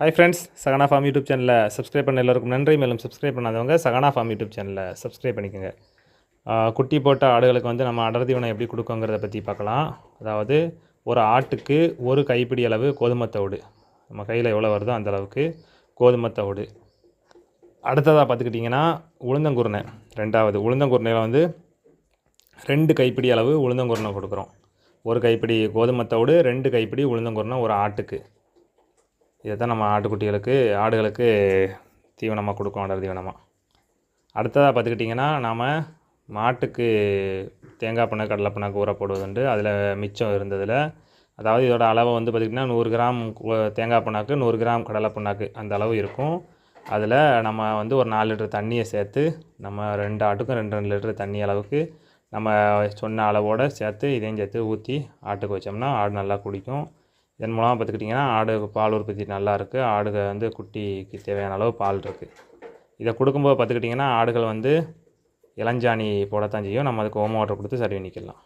Hi friends Sagana farm YouTube சேனலில் subscribe பண்ண எல்லோருக்கும் நன்றி. மேலும் சப்ஸ்கிரைப் பண்ணாதவங்க சகனா ஃபார்ம் யூடியூப் சேனலில் சப்ஸ்கிரைப் பண்ணிக்கோங்க. குட்டி போட்ட ஆடுகளுக்கு வந்து நம்ம அடர் தீவனம் எப்படி கொடுக்கோங்கிறத பற்றி பார்க்கலாம். அதாவது ஒரு ஆட்டுக்கு ஒரு கைப்பிடி அளவு கோதுமை தவிடு. நம்ம கையில் எவ்வளோ வருதோ அந்த அளவுக்கு கோதுமை தவிடு. அடுத்ததாக பார்த்துக்கிட்டிங்கன்னா உளுந்தங்குருணை. ரெண்டாவது உளுந்தங்குருணையில் வந்து ரெண்டு கைப்பிடி அளவு உளுந்தங்குருணை கொடுக்குறோம். ஒரு கைப்பிடி கோதுமை தவிடு ரெண்டு கைப்பிடி உளுந்தங்குருணை ஒரு ஆட்டுக்கு. இதை தான் நம்ம ஆட்டுக்குட்டிகளுக்கு ஆடுகளுக்கு தீவனமாக கொடுக்கும் அடர் தீவனமாக அடுத்ததாக பார்த்துக்கிட்டிங்கன்னா நாம் மாட்டுக்கு தேங்காய் பண்ணை கடலை பண்ணாக்கு ஊற போடுவதுண்டு. அதில் மிச்சம் இருந்ததில் அதாவது இதோட அளவு வந்து பார்த்திங்கன்னா நூறு கிராம் தேங்காய் பண்ணாக்கு நூறு கிராம் கடலை பண்ணாக்கு அந்த அளவு இருக்கும். அதில் நம்ம வந்து ஒரு நாலு லிட்டர் தண்ணியை சேர்த்து நம்ம ரெண்டு ஆட்டுக்கும் ரெண்டு ரெண்டு லிட்டர் தண்ணி அளவுக்கு நம்ம சொன்ன அளவோடு சேர்த்து இதையும் சேர்த்து ஊற்றி ஆட்டுக்கு வச்சோம்னா ஆடு நல்லா குடிக்கும். இதன் மூலமாக பார்த்துக்கிட்டிங்கன்னா ஆடு பால் உற்பத்தி நல்லாயிருக்கு ஆடுகள் ஆடுக வந்து குட்டிக்கு தேவையான அளவு பால் இருக்குது இதை கொடுக்கும்போது பார்த்துக்கிட்டிங்கன்னா ஆடுகள் வந்து இளஞ்சாணி போடத்தான் செய்யும். நம்ம அதுக்கு ஓம வாட்டர் கொடுத்து சரி பண்ணிக்கலாம்.